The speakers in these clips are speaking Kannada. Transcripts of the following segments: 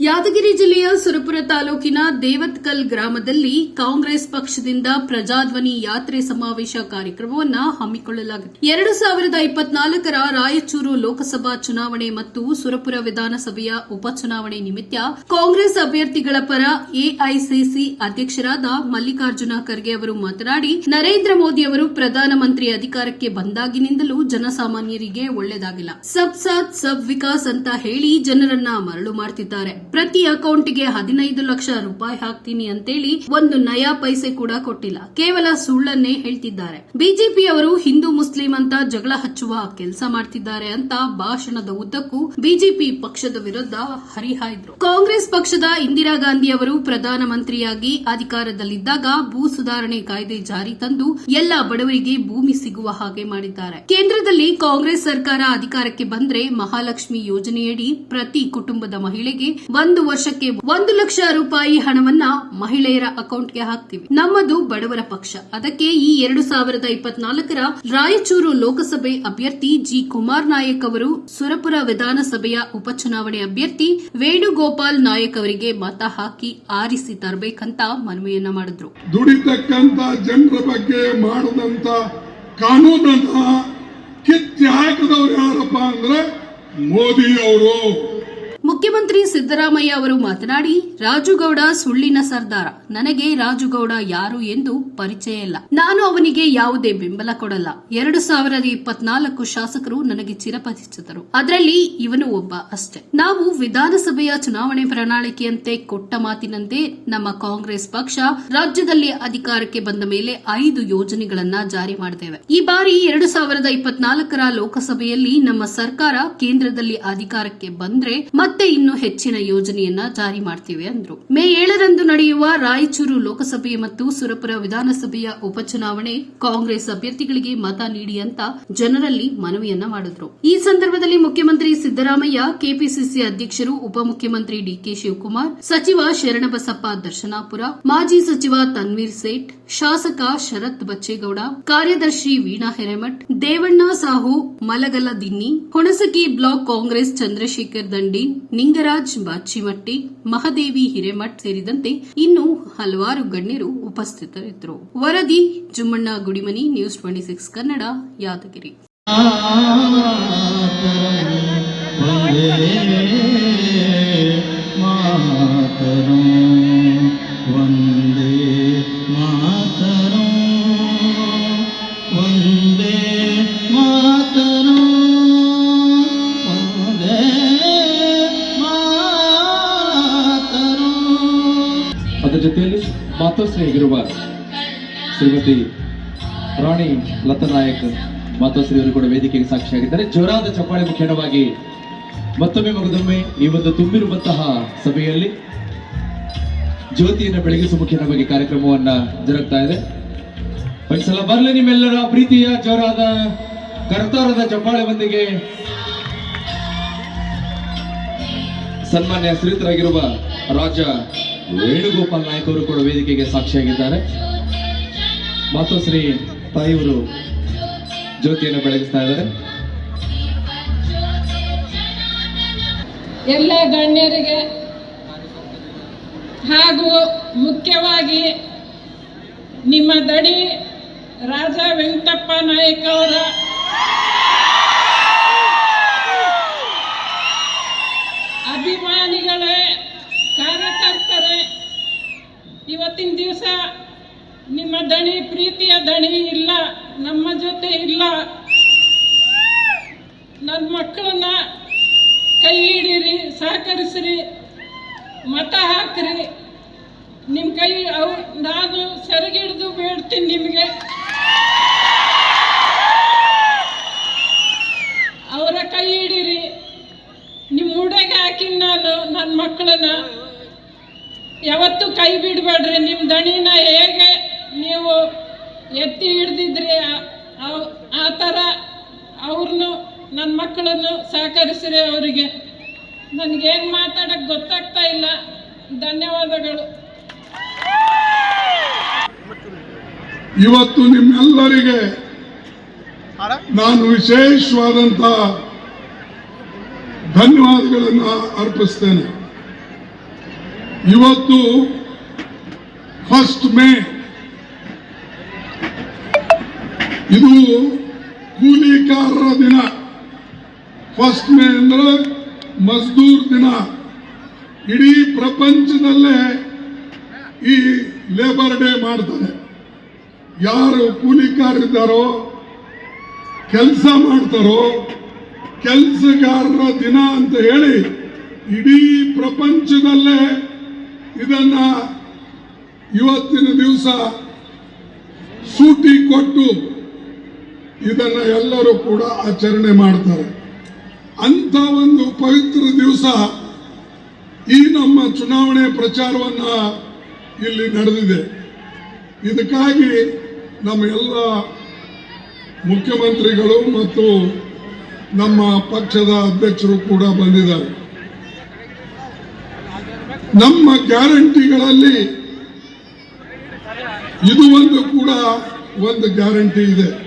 ಯಾದಗಿರಿ ಜಿಲ್ಲೆಯ ಸುರಪುರ ತಾಲೂಕಿನ ದೇವತ್ಕಲ್ ಗ್ರಾಮದಲ್ಲಿ ಕಾಂಗ್ರೆಸ್ ಪಕ್ಷದಿಂದ ಪ್ರಜಾಧ್ವನಿ ಯಾತ್ರೆ ಸಮಾವೇಶ ಕಾರ್ಯಕ್ರಮವನ್ನು ಹಮ್ಮಿಕೊಳ್ಳಲಾಗಿದೆ ಎರಡು ಸಾವಿರದ ಇಪ್ಪತ್ನಾಲ್ಕರ ರಾಯಚೂರು ಲೋಕಸಭಾ ಚುನಾವಣೆ ಮತ್ತು ಸುರಪುರ ವಿಧಾನಸಭೆಯ ಉಪಚುನಾವಣೆ ನಿಮಿತ್ತ ಕಾಂಗ್ರೆಸ್ ಅಭ್ಯರ್ಥಿಗಳ ಪರ ಎಐಸಿಸಿ ಅಧ್ಯಕ್ಷರಾದ ಮಲ್ಲಿಕಾರ್ಜುನ ಖರ್ಗೆ ಅವರು ಮಾತನಾಡಿ, ನರೇಂದ್ರ ಮೋದಿ ಅವರು ಪ್ರಧಾನಮಂತ್ರಿ ಅಧಿಕಾರಕ್ಕೆ ಬಂದಾಗಿನಿಂದಲೂ ಜನಸಾಮಾನ್ಯರಿಗೆ ಒಳ್ಳೆಯದಾಗಿಲ್ಲ. ಸಬ್ ಸಾಥ್, ಸಬ್ ವಿಕಾಸ್ ಅಂತ ಹೇಳಿ ಜನರನ್ನ ಮರಳು ಮಾಡ್ತಿದ್ದಾರೆ ಪ್ರತಿ ಅಕೌಂಟ್ಗೆ ಹದಿನೈದು ಲಕ್ಷ ರೂಪಾಯಿ ಹಾಕ್ತೀನಿ ಅಂತೇಳಿ ಒಂದು ನಯಾ ಪೈಸೆ ಕೂಡ ಕೊಟ್ಟಿಲ್ಲ. ಕೇವಲ ಸುಳ್ಳನ್ನೇ ಹೇಳ್ತಿದ್ದಾರೆ. ಬಿಜೆಪಿ ಅವರು ಹಿಂದೂ ಮುಸ್ಲಿಂ ಅಂತ ಜಗಳ ಹಚ್ಚುವ ಕೆಲಸ ಮಾಡ್ತಿದ್ದಾರೆ ಅಂತ ಭಾಷಣದ ಉದ್ದಕ್ಕೂ ಬಿಜೆಪಿ ಪಕ್ಷದ ವಿರುದ್ಧ ಹರಿಹಾಯ್ದ್ರು. ಕಾಂಗ್ರೆಸ್ ಪಕ್ಷದ ಇಂದಿರಾ ಗಾಂಧಿ ಅವರು ಪ್ರಧಾನಮಂತ್ರಿಯಾಗಿ ಅಧಿಕಾರದಲ್ಲಿದ್ದಾಗ ಭೂ ಸುಧಾರಣೆ ಕಾಯ್ದೆ ಜಾರಿ ತಂದು ಎಲ್ಲ ಬಡವರಿಗೆ ಭೂಮಿ ಸಿಗುವ ಹಾಗೆ ಮಾಡಿದ್ದಾರೆ. ಕೇಂದ್ರದಲ್ಲಿ ಕಾಂಗ್ರೆಸ್ ಸರ್ಕಾರ ಅಧಿಕಾರಕ್ಕೆ ಬಂದ್ರೆ ಮಹಾಲಕ್ಷ್ಮಿ ಯೋಜನೆಯಡಿ ಪ್ರತಿ ಕುಟುಂಬದ ಮಹಿಳೆಗೆ ಒಂದು ವರ್ಷಕ್ಕೆ ಒಂದು ಲಕ್ಷ ರೂಪಾಯಿ ಹಣವನ್ನ ಮಹಿಳೆಯರ ಅಕೌಂಟ್ಗೆ ಹಾಕ್ತಿವಿ. ನಮ್ಮದು ಬಡವರ ಪಕ್ಷ. ಅದಕ್ಕೆ ಈ ಎರಡು ಸಾವಿರದ ಇಪ್ಪತ್ನಾಲ್ಕರ ರಾಯಚೂರು ಲೋಕಸಭೆ ಅಭ್ಯರ್ಥಿ ಜಿ. ಕುಮಾರ್ ನಾಯಕ್ ಅವರು, ಸುರಪುರ ವಿಧಾನಸಭೆಯ ಉಪಚುನಾವಣೆ ಅಭ್ಯರ್ಥಿ ವೇಣುಗೋಪಾಲ್ ನಾಯಕ್ ಅವರಿಗೆ ಮತ ಹಾಕಿ ಆರಿಸಿ ತರಬೇಕಂತ ಮನವಿಯನ್ನ ಮಾಡಿದ್ರು. ದುಡಿತಕ್ಕಂತ ಜನರ ಬಗ್ಗೆ ಮಾಡದಂತ ಕಾನೂನನ್ನ ಕಿತ್ತಿ ಹಾಕಿದವರು ಯಾರಪ್ಪ ಅಂದ್ರೆ ಮೋದಿ ಅವರು ಮುಖ್ಯಮಂತ್ರಿ ಸಿದ್ದರಾಮಯ್ಯ ಅವರು ಮಾತನಾಡಿ, ರಾಜುಗೌಡ ಸುಳ್ಳಿನ ಸರ್ದಾರ. ನನಗೆ ರಾಜುಗೌಡ ಯಾರು ಎಂದು ಪರಿಚಯ ಇಲ್ಲ. ನಾನು ಅವನಿಗೆ ಯಾವುದೇ ಬೆಂಬಲ ಕೊಡಲ್ಲ. ಎರಡು ಸಾವಿರದ ಇಪ್ಪತ್ನಾಲ್ಕು ಶಾಸಕರು ನನಗೆ ಚಿರಪರಿಚಿತರು. ಅದರಲ್ಲಿ ಇವನು ಒಬ್ಬ ಅಷ್ಟೇ. ನಾವು ವಿಧಾನಸಭೆಯ ಚುನಾವಣೆ ಪ್ರಣಾಳಿಕೆಯಂತೆ ಕೊಟ್ಟ ಮಾತಿನಂತೆ ನಮ್ಮ ಕಾಂಗ್ರೆಸ್ ಪಕ್ಷ ರಾಜ್ಯದಲ್ಲಿ ಅಧಿಕಾರಕ್ಕೆ ಬಂದ ಮೇಲೆ ಐದು ಯೋಜನೆಗಳನ್ನ ಜಾರಿ ಮಾಡಿದ್ದೇವೆ ಈ ಬಾರಿ ಎರಡು ಸಾವಿರದ ಇಪ್ಪತ್ನಾಲ್ಕರ ಲೋಕಸಭೆಯಲ್ಲಿ ನಮ್ಮ ಸರ್ಕಾರ ಕೇಂದ್ರದಲ್ಲಿ ಅಧಿಕಾರಕ್ಕೆ ಬಂದ್ರೆ ಮತ್ತೆ ಇನ್ನು ಹೆಚ್ಚಿನ ಯೋಜನೆಯನ್ನ ಜಾರಿ ಮಾಡ್ತೇವೆ ಅಂದ್ರು. ಮೇ ಏಳರಂದು ನಡೆಯುವ ರಾಯಚೂರು ಲೋಕಸಭೆ ಮತ್ತು ಸುರಪುರ ವಿಧಾನಸಭೆಯ ಉಪಚುನಾವಣೆ ಕಾಂಗ್ರೆಸ್ ಅಭ್ಯರ್ಥಿಗಳಿಗೆ ಮತ ನೀಡಿ ಅಂತ ಜನರಲ್ಲಿ ಮನವಿಯನ್ನ ಮಾಡಿದ್ರು. ಈ ಸಂದರ್ಭದಲ್ಲಿ ಮುಖ್ಯಮಂತ್ರಿ ಸಿದ್ದರಾಮಯ್ಯ, ಕೆಪಿಸಿಸಿ ಅಧ್ಯಕ್ಷರು, ಉಪಮುಖ್ಯಮಂತ್ರಿ ಡಿಕೆ ಶಿವಕುಮಾರ್, ಸಚಿವ ಶರಣಬಸಪ್ಪ ದರ್ಶನಾಪುರ, ಮಾಜಿ ಸಚಿವ ತನ್ವೀರ್ ಸೇಠ್, ಶಾಸಕ ಶರತ್ ಬಚ್ಚೇಗೌಡ, ಕಾರ್ಯದರ್ಶಿ ವೀಣಾ ಹಿರೇಮಠ್, ದೇವಣ್ಣ ಸಾಹು, ಮಲಗಲ ದಿನ್ನಿ, ಹುಣಸಗಿ ಬ್ಲಾಕ್ ಕಾಂಗ್ರೆಸ್ ಚಂದ್ರಶೇಖರ್ ದಂಡೀನ್ ನಿಂಗರಾಜ್ ಬಾಚಿಮಟ್ಟಿ, ಮಹದೇವಿ, ಹಿರೇಮಠ್ ಸೇರಿದಂತೆ ಇನ್ನು ಹಲವಾರು ಗಣ್ಯರು ಉಪಸ್ಥಿತರಿದ್ದರು. ವರದಿ, Jummanna, Gudimani, news twenty six Kannada, Yadgir. ಮಾತರಂ ಶ್ರೀಮತಿ ರಾಣಿ ಲತಾ ನಾಯಕ್ ಮಾತೋಶ್ರೀ ಅವರು ಕೂಡ ವೇದಿಕೆಗೆ ಸಾಕ್ಷಿಯಾಗಿದ್ದಾರೆ. ಜೋರಾದ ಚಪ್ಪಾಳೆ ಮುಖ್ಯವಾಗಿ ಮತ್ತೊಮ್ಮೆ ಮಗದೊಮ್ಮೆ ಈ ಒಂದು ತುಂಬಿರುವಂತಹ ಸಭೆಯಲ್ಲಿ ಜ್ಯೋತಿಯನ್ನು ಬೆಳಗಿಸುವ ಮುಖ್ಯವಾಗಿ ಕಾರ್ಯಕ್ರಮವನ್ನ ಜರುಗ್ತಾ ಇದೆ. ಒಂದ್ಸಲ ಬರಲಿ ನಿಮ್ಮೆಲ್ಲರ ಪ್ರೀತಿಯ ಜೋರಾದ ಕರ್ತಾರದ ಚಪ್ಪಾಳೆ ಬಂದಿಗೆ. ಸನ್ಮಾನ್ಯ ಶ್ರೀತರಾಗಿರುವ ರಾಜ ವೇಣುಗೋಪಾಲ್ ನಾಯಕ್ ಅವರು ಕೂಡ ವೇದಿಕೆಗೆ ಸಾಕ್ಷಿಯಾಗಿದ್ದಾರೆ. ಮಾತೋಶ್ರೀ ತಾಯಿಯವರು ಜ್ಯೋತಿಯನ್ನು ಬೆಳಗಿಸ್ತಾ ಇದ್ದಾರೆ. ಎಲ್ಲ ಗಣ್ಯರಿಗೆ ಹಾಗೂ ಮುಖ್ಯವಾಗಿ ನಿಮ್ಮ ದಡಿ ರಾಜ ವೆಂಕಟಪ್ಪ ನಾಯಕ್ ಅವರ ಅಭಿಮಾನಿಗಳೇ, ಕಾರ್ಯಕರ್ತರೇ, ಇವತ್ತಿನ ದಿವಸ ನಿಮ್ಮ ದಣಿ, ಪ್ರೀತಿಯ ದಣಿ ಇಲ್ಲ, ನಮ್ಮ ಜೊತೆ ಇಲ್ಲ. ನನ್ನ ಮಕ್ಕಳನ್ನ ಕೈ ಹಿಡೀರಿ, ಸಹಕರಿಸ್ರಿ, ಮತ ಹಾಕ್ರಿ. ನಿಮ್ಮ ಕೈ ಅವು, ನಾನು ಸೆರಗಿಡ್ದು ಬೇಡ್ತೀನಿ ನಿಮಗೆ. ಅವರ ಕೈ ಹಿಡೀರಿ. ನಿಮ್ಮ ಉಡೆಗೆ ಹಾಕಿ ನಾನು ನನ್ನ ಮಕ್ಕಳನ್ನ. ಯಾವತ್ತೂ ಕೈ ಬಿಡಬೇಡ್ರಿ ನಿಮ್ಮ ದಣಿನ ಹೇಗೆ ನೀವು ಎತ್ತಿ ಹಿಡ್ದಿದ್ರಿ ಆ- ಥರ ಅವ್ರನ್ನು ನನ್ನ ಮಕ್ಕಳನ್ನು ಸಹಕರಿಸಿರಿ ಅವರಿಗೆ. ನನಗೇನು ಮಾತಾಡಕ್ಕೆ ಗೊತ್ತಾಗ್ತಾ ಇಲ್ಲ. ಧನ್ಯವಾದಗಳು. ಇವತ್ತು ನಿಮ್ಮೆಲ್ಲರಿಗೆ ನಾನು ವಿಶೇಷವಾದಂತ ಧನ್ಯವಾದಗಳನ್ನು ಅರ್ಪಿಸ್ತೇನೆ. ಇವತ್ತು ಫಸ್ಟ್ ಮೇ ಇದು ಕೂಲಿಕಾರರ ದಿನ. ಫಸ್ಟ್ ಮೇ ಅಂದ್ರೆ ಮಜ್ದೂರ್ ದಿನ. ಇಡೀ ಪ್ರಪಂಚದಲ್ಲೇ ಈ ಲೇಬರ್ ಡೇ ಮಾಡ್ತಾರೆ. ಯಾರು ಕೂಲಿಕಾರರಿದ್ದಾರೋ ಕೆಲಸ ಮಾಡ್ತಾರೋ, ಕೆಲಸಗಾರರ ದಿನ ಅಂತ ಹೇಳಿ ಇಡೀ ಪ್ರಪಂಚದಲ್ಲೇ ಇದನ್ನ ಇವತ್ತಿನ ದಿವಸ ಸೂಟಿ ಕೊಟ್ಟು ಇದನ್ನ ಎಲ್ಲರೂ ಕೂಡ ಆಚರಣೆ ಮಾಡ್ತಾರೆ. ಅಂತ ಒಂದು ಪವಿತ್ರ ದಿವಸ ಈ ನಮ್ಮ ಚುನಾವಣೆ ಪ್ರಚಾರವನ್ನ ಇಲ್ಲಿ ನಡೆದಿದೆ. ಇದಕ್ಕಾಗಿ ನಮ್ಮ ಎಲ್ಲ ಮುಖ್ಯಮಂತ್ರಿಗಳು ಮತ್ತು ನಮ್ಮ ಪಕ್ಷದ ಅಧ್ಯಕ್ಷರು ಕೂಡ ಬಂದಿದ್ದಾರೆ. ನಮ್ಮ ಗ್ಯಾರಂಟಿಗಳಲ್ಲಿ ಇದು ಒಂದು ಕೂಡ ಒಂದು ಗ್ಯಾರಂಟಿ ಇದೆ.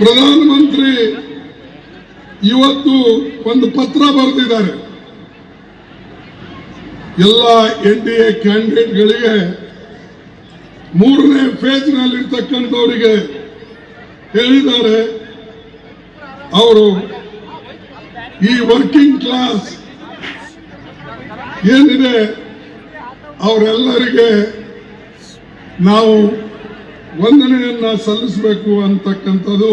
ಪ್ರಧಾನಮಂತ್ರಿ ಇವತ್ತು ಒಂದು ಪತ್ರ ಬರೆದಿದ್ದಾರೆ. ಎಲ್ಲ ಎನ್ ಡಿ ಎ ಕ್ಯಾಂಡಿಡೇಟ್ಗಳಿಗೆ ಮೂರನೇ ಫೇಜ್ನಲ್ಲಿರ್ತಕ್ಕಂಥವರಿಗೆ ಹೇಳಿದ್ದಾರೆ. ಅವರು ಈ ವರ್ಕಿಂಗ್ ಕ್ಲಾಸ್ ಏನಿದೆ ಅವರೆಲ್ಲರಿಗೆ ನಾವು ವಂದನೆಯನ್ನ ಸಲ್ಲಿಸಬೇಕು ಅಂತಕ್ಕಂಥದ್ದು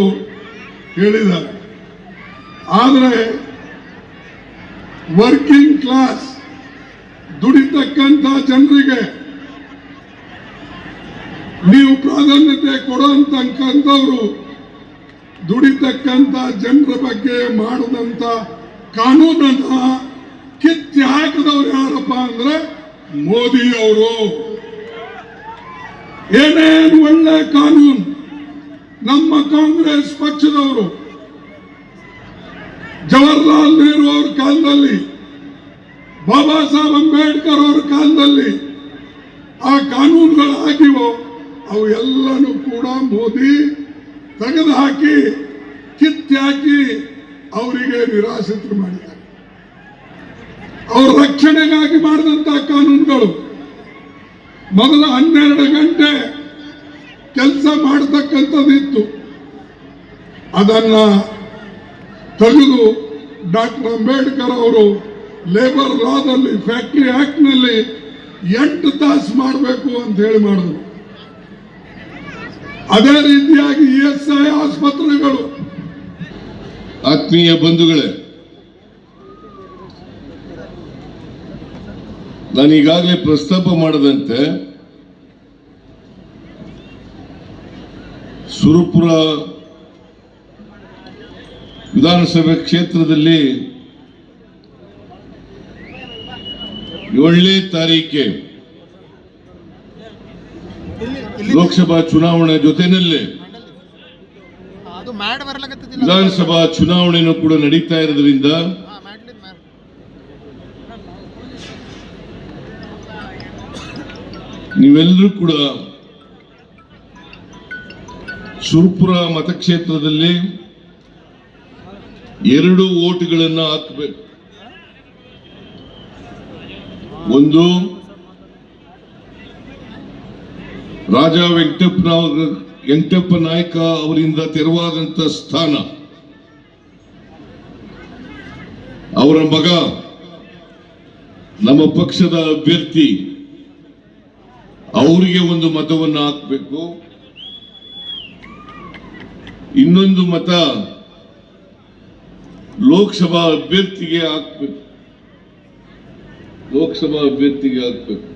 ಹೇಳಿದ್ದಾರೆ. ಆದರೆ ವರ್ಕಿಂಗ್ ಕ್ಲಾಸ್ ದುಡಿತಕ್ಕಂಥ ಜನರಿಗೆ ನೀವು ಪ್ರಾಧಾನ್ಯತೆ ಕೊಡುವಂತಕ್ಕಂಥವ್ರು ದುಡಿತಕ್ಕಂಥ ಜನರ ಬಗ್ಗೆ ಮಾಡಿದಂಥ ಕಾನೂನನ್ನ ಕಿತ್ತಿ ಹಾಕಿದವ್ರು ಯಾರಪ್ಪ ಅಂದ್ರೆ ಮೋದಿ ಅವರು ಏನೇನು ಒಳ್ಳೆ ಕಾನೂನು ನಮ್ಮ ಕಾಂಗ್ರೆಸ್ ಪಕ್ಷದವರು ಜವಾಹರ್ಲಾಲ್ ನೆಹರು ಅವ್ರ ಕಾಲದಲ್ಲಿ, ಬಾಬಾ ಸಾಹೇಬ್ ಅಂಬೇಡ್ಕರ್ ಅವ್ರ ಕಾಲದಲ್ಲಿ ಆ ಕಾನೂನುಗಳಾಗಿವೋ ಅವು ಎಲ್ಲನೂ ಕೂಡ ಮೋದಿ ತೆಗೆದು ಹಾಕಿ, ಕಿತ್ತಿ ಅವರಿಗೆ ನಿರಾಶ್ರಿತರು ಮಾಡಿದ್ದಾರೆ. ಅವ್ರ ರಕ್ಷಣೆಗಾಗಿ ಮಾಡಿದಂತಹ ಕಾನೂನುಗಳು ಮೊದಲ ಹನ್ನೆರಡು ಗಂಟೆ ಕೆಲಸ ಮಾಡತಕ್ಕಂಥದ್ದಿತ್ತು. ಅದನ್ನ ತೆಗೆದು ಡಾಕ್ಟರ್ ಅಂಬೇಡ್ಕರ್ ಅವರು ಲೇಬರ್ ಲಾದಲ್ಲಿ ಫ್ಯಾಕ್ಟ್ರಿ ಆಕ್ಟ್ನಲ್ಲಿ ಎಂಟು ತಾಸು ಮಾಡಬೇಕು ಅಂತ ಹೇಳಿ ಮಾಡಿದ್ರು. ಅದೇ ರೀತಿಯಾಗಿ ಇ ಎಸ್ ಐ ಆಸ್ಪತ್ರೆಗಳು. ಆತ್ಮೀಯ ಬಂಧುಗಳೇ ನಾನು ಈಗಾಗಲೇ ಪ್ರಸ್ತಾಪ ಮಾಡದಂತೆ ಸುರಪುರ ವಿಧಾನಸಭೆ ಕ್ಷೇತ್ರದಲ್ಲಿ ಏಳನೇ ತಾರೀಕೆ ಲೋಕಸಭಾ ಚುನಾವಣೆ ಜೊತೆನಲ್ಲೇ ವಿಧಾನಸಭಾ ಚುನಾವಣೆನೂ ಕೂಡ ನಡೀತಾ ಇರೋದ್ರಿಂದ ನೀವೆಲ್ಲರೂ ಕೂಡ ಸುರ್ಪುರ ಮತಕ್ಷೇತ್ರದಲ್ಲಿ ಎರಡು ಓಟುಗಳನ್ನು ಹಾಕಬೇಕು. ಒಂದು ರಾಜ ವೆಂಕಟಪ್ಪ ವೆಂಕಟಪ್ಪ ನಾಯಕ ಅವರಿಂದ ತೆರವಾದಂತ ಸ್ಥಾನ. ಅವರ ಮಗ, ನಮ್ಮ ಪಕ್ಷದ ಅಭ್ಯರ್ಥಿ ಅವರಿಗೆ ಒಂದು ಮತವನ್ನು ಹಾಕಬೇಕು. ಇನ್ನೊಂದು ಮತ ಲೋಕಸಭಾ ಅಭ್ಯರ್ಥಿಗೆ ಹಾಕ್ಬೇಕು. ಲೋಕಸಭಾ ಅಭ್ಯರ್ಥಿಗೆ ಹಾಕ್ಬೇಕು.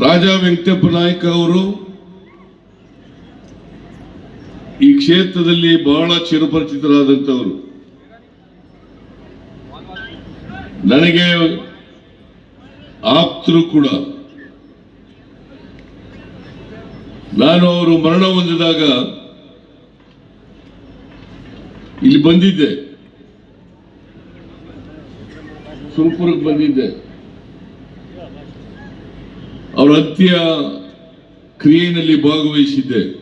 ರಾಜ ವೆಂಕಟಪ್ಪ ನಾಯ್ಕ ಅವರು ಈ ಕ್ಷೇತ್ರದಲ್ಲಿ ಬಹಳ ಚಿರಪರಿಚಿತರಾದಂಥವರು. ನನಗೆ ಆಪ್ತರು ಕೂಡ. ನಾನು ಅವರು ಮರಣ ಹೊಂದಿದಾಗ ಇಲ್ಲಿ ಬಂದಿದ್ದೆ. ಸುರಪುರಕ್ಕೆ ಬಂದಿದ್ದೆ. ಅವರ ಅತ್ಯ ಕ್ರಿಯೆಯಲ್ಲಿ ಭಾಗವಹಿಸಿದ್ದೆ.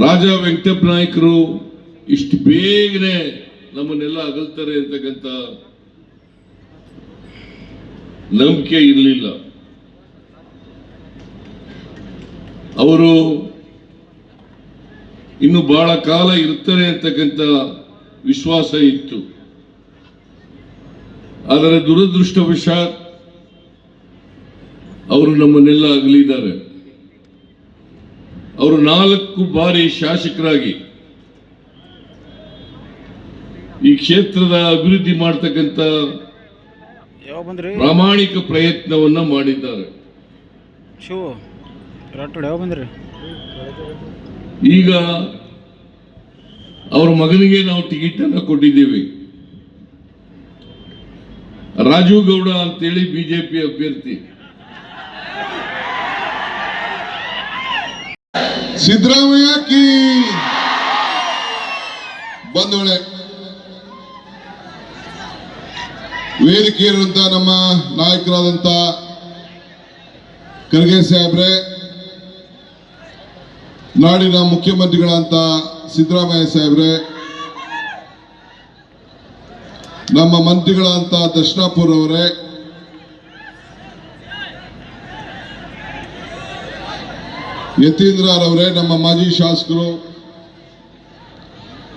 ರಾಜ ವೆಂಕಟಪ್ಪ ನಾಯಕರು ಇಷ್ಟು ಬೇಗನೆ ನಮ್ಮನ್ನೆಲ್ಲ ಅಗಲ್ತಾರೆ ಅಂತಕ್ಕಂಥ ನಂಬಿಕೆ ಇರಲಿಲ್ಲ. ಅವರು ಇನ್ನು ಬಹಳ ಕಾಲ ಇರ್ತಾರೆ ಅಂತಕ್ಕಂಥ ವಿಶ್ವಾಸ ಇತ್ತು. ಆದರೆ ದುರದೃಷ್ಟವಶಾತ್ ಅವರು ನಮ್ಮನ್ನೆಲ್ಲ ಅಗಲಿದ್ದಾರೆ. ಅವರು ನಾಲ್ಕು ಬಾರಿ ಶಾಸಕರಾಗಿ ಈ ಕ್ಷೇತ್ರದ ಅಭಿವೃದ್ಧಿ ಮಾಡ್ತಕ್ಕಂಥ ಯಾವ ಬಂದ್ರಿ? ಪ್ರಾಮಾಣಿಕ ಪ್ರಯತ್ನವನ್ನ ಮಾಡಿದ್ದಾರೆ. ಶಿವ ರಾಟೋಡ್ ಯಾವ ಬಂದ್ರಿ? ಈಗ ಅವರ ಮಗನಿಗೆ ನಾವು ಟಿಕೆಟ್ ಅನ್ನ ಕೊಟ್ಟಿದ್ದೇವೆ. ರಾಜೀವ್ ಗೌಡ ಅಂತೇಳಿ ಬಿಜೆಪಿ ಅಭ್ಯರ್ಥಿ. ಸಿದ್ದರಾಮಯ್ಯ ಕಿ ಬಂಧುಗಳೇ ವೇದಿಕೆಯಿರುವಂತ ನಮ್ಮ ನಾಯಕರಾದಂತ ಖರ್ಗೆ ಸಾಹೇಬ್ರೆ, ನಾಡಿನ ಮುಖ್ಯಮಂತ್ರಿಗಳಂತ ಸಿದ್ದರಾಮಯ್ಯ ಸಾಹೇಬ್ರೆ, ನಮ್ಮ ಮಂತ್ರಿಗಳಂತ ದರ್ಶನಾಪುರ್ ಅವರೇ ಯತೀಂದ್ರವರೇ ನಮ್ಮ ಮಾಜಿ ಶಾಸಕರು,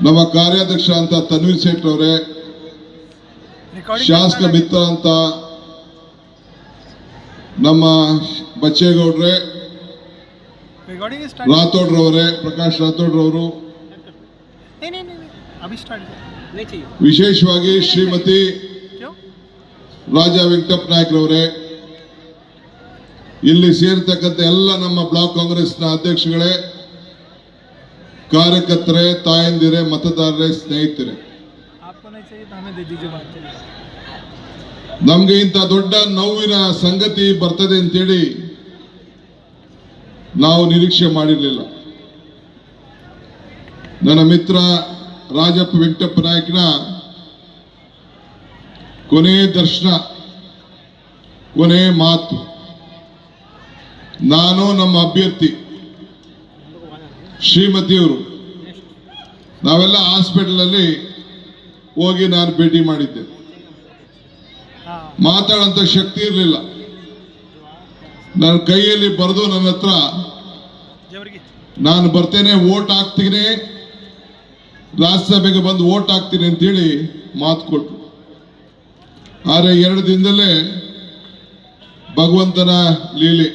ನಮ್ಮ ಕಾರ್ಯಾಧ್ಯಕ್ಷ ಅಂತ ತನ್ವೀರ್ ಸೇಠ್ ಅವರೇ ಶಾಸಕ ಮಿತ್ರ ಅಂತ ನಮ್ಮ ಬಚ್ಚೇಗೌಡ್ರೆ ರಾಥೋಡ್ರವರೇ ಪ್ರಕಾಶ್ ರಾಥೋಡ್ರವರು. ವಿಶೇಷವಾಗಿ ಶ್ರೀಮತಿ ರಾಜಾ ವೆಂಕಟಪ್ಪ ನಾಯಕ್ರವರೇ. ಇಲ್ಲಿ ಸೇರ್ತಕ್ಕಂಥ ಎಲ್ಲ ನಮ್ಮ ಬ್ಲಾಕ್ ಕಾಂಗ್ರೆಸ್ನ ಅಧ್ಯಕ್ಷಗಳೇ ಕಾರ್ಯಕರ್ತರೇ ತಾಯಂದಿರೇ ಮತದಾರರೇ ಸ್ನೇಹಿತರೇ. ನಮ್ಗೆ ಇಂಥ ದೊಡ್ಡ ನೋವಿನ ಸಂಗತಿ ಬರ್ತದೆ ಅಂತೇಳಿ ನಾವು ನಿರೀಕ್ಷೆ ಮಾಡಿರಲಿಲ್ಲ. ನನ್ನ ಮಿತ್ರ ರಾಜಪ್ಪ ವೆಂಕಟಪ್ಪ ನಾಯಕನ ಕೊನೆ ದರ್ಶನ, ಕೊನೆ ಮಾತು. ನಾನು ನಮ್ಮ ಅಭ್ಯರ್ಥಿ ಶ್ರೀಮತಿಯವರು. ನಾವೆಲ್ಲ ಹಾಸ್ಪಿಟಲಲ್ಲಿ ಹೋಗಿ ನಾನು ಭೇಟಿ ಮಾಡಿದ್ದೆ. ಮಾತಾಡಂತ ಶಕ್ತಿ ಇರಲಿಲ್ಲ. ನನ್ನ ಕೈಯಲ್ಲಿ ಬರೆದು ನನ್ನ ಹತ್ರ ನಾನು ಬರ್ತೇನೆ ಓಟ್ ಹಾಕ್ತೀನಿ ರಾಜ್ಯಸಭೆಗೆ ಬಂದು ಓಟ್ ಹಾಕ್ತೀನಿ ಅಂತೇಳಿ ಮಾತು ಕೊಟ್ಟು ಆದರೆ ಎರಡು ದಿನದಲ್ಲೇ ಭಗವಂತನ ಲೀಲೆ.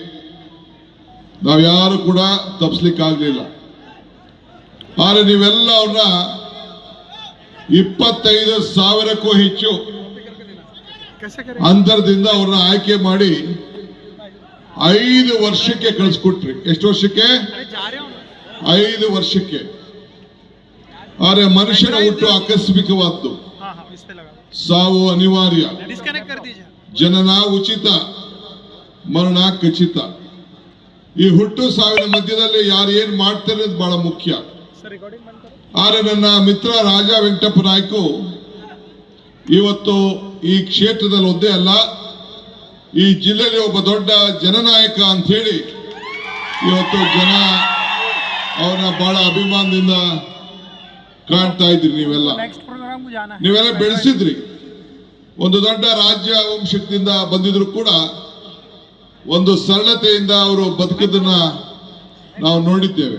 ನಾವ್ಯಾರು ಕೂಡ ತಪ್ಪಿಸ್ಲಿಕ್ಕಾಗಲಿಲ್ಲ ಆದರೆ ನೀವೆಲ್ಲ ಅವ್ರನ್ನ ಇಪ್ಪತ್ತೈದು ಸಾವಿರಕ್ಕೂ ಹೆಚ್ಚು ಅಂತರದಿಂದ ಅವ್ರನ್ನ ಆಯ್ಕೆ ಮಾಡಿ ಐದು ವರ್ಷಕ್ಕೆ ಕಳಿಸ್ಕೊಟ್ರಿ. ಎಷ್ಟು ವರ್ಷಕ್ಕೆ? ಐದು ವರ್ಷಕ್ಕೆ. ಆದರೆ ಮನುಷ್ಯನ ಹುಟ್ಟು ಆಕಸ್ಮಿಕವಾದ್ದು. ಸಾವು ಅನಿವಾರ್ಯ. ಜನನ ಉಚಿತ ಮರಣ ಖಚಿತ. ಈ ಹುಟ್ಟು ಸಾವಿನ ಮಧ್ಯದಲ್ಲಿ ಯಾರು ಏನ್ ಮಾಡ್ತಾರೆ ಬಹಳ ಮುಖ್ಯ. ಆದರೆ ನನ್ನ ಮಿತ್ರ ರಾಜ ವೆಂಕಟಪ್ಪ ನಾಯ್ಕು ಇವತ್ತು ಈ ಕ್ಷೇತ್ರದಲ್ಲಿ ಒಂದೇ ಅಲ್ಲ ಈ ಜಿಲ್ಲೆಯಲ್ಲಿ ಒಬ್ಬ ದೊಡ್ಡ ಜನನಾಯಕ ಹೇಳಿ ಇವತ್ತು ಜನ ಅವನ ಬಹಳ ಅಭಿಮಾನದಿಂದ ಕಾಣ್ತಾ ಇದ್ರಿ ನೀವೆಲ್ಲ. ನೀವೆಲ್ಲ ಬೆಳೆಸಿದ್ರಿ. ಒಂದು ದೊಡ್ಡ ರಾಜ್ಯ ವಂಶದಿಂದ ಬಂದಿದ್ರು ಕೂಡ ಒಂದು ಸರಳತೆಯಿಂದ ಅವರು ಬದುಕಿದ್ದನ್ನ ನಾವು ನೋಡಿದ್ದೇವೆ.